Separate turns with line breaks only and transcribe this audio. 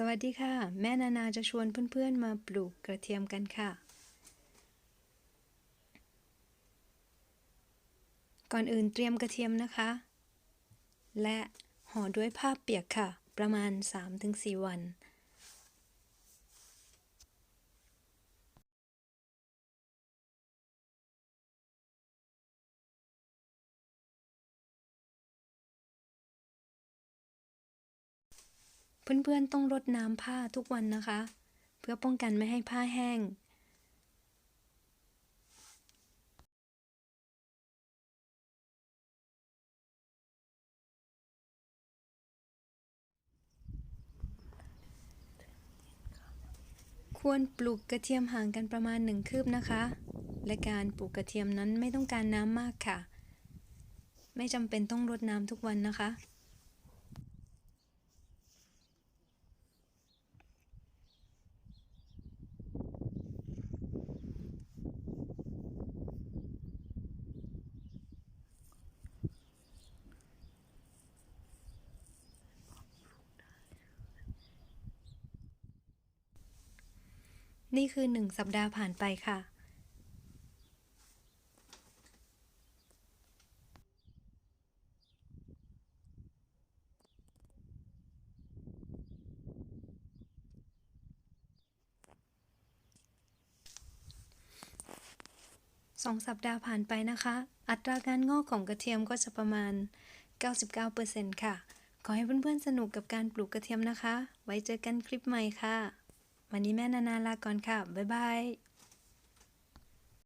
สวัสดีค่ะ แม่นานาจะชวนเพื่อนๆมาปลูกกระเทียมกันค่ะ ก่อนอื่นเตรียมกระเทียมนะคะ และห่อด้วยผ้าเปียกค่ะ ประมาณ 3-4 วัน เพื่อนๆต้องรดน้ำผ้าทุกวันนะคะ เพื่อป้องกันไม่ให้ผ้าแห้ง ควรปลูกกระเทียมห่างกันประมาณหนึ่งคืบนะคะ และการปลูกกระเทียมนั้นไม่ต้องการน้ำมากค่ะ ไม่จำเป็นต้องรดน้ำทุกวันนะคะ นี่คือหนึ่งสัปดาห์ผ่านไปค่ะ สองสัปดาห์ผ่านไปนะคะ อัตราการงอกของกระเทียมก็จะประมาณ 99%ค่ะ ขอให้เพื่อนๆสนุกกับการปลูกกระเทียมนะคะ ไว้เจอกันคลิปใหม่ค่ะ วันนี้แม่นานาลาก่อนค่ะ บ๊ายบาย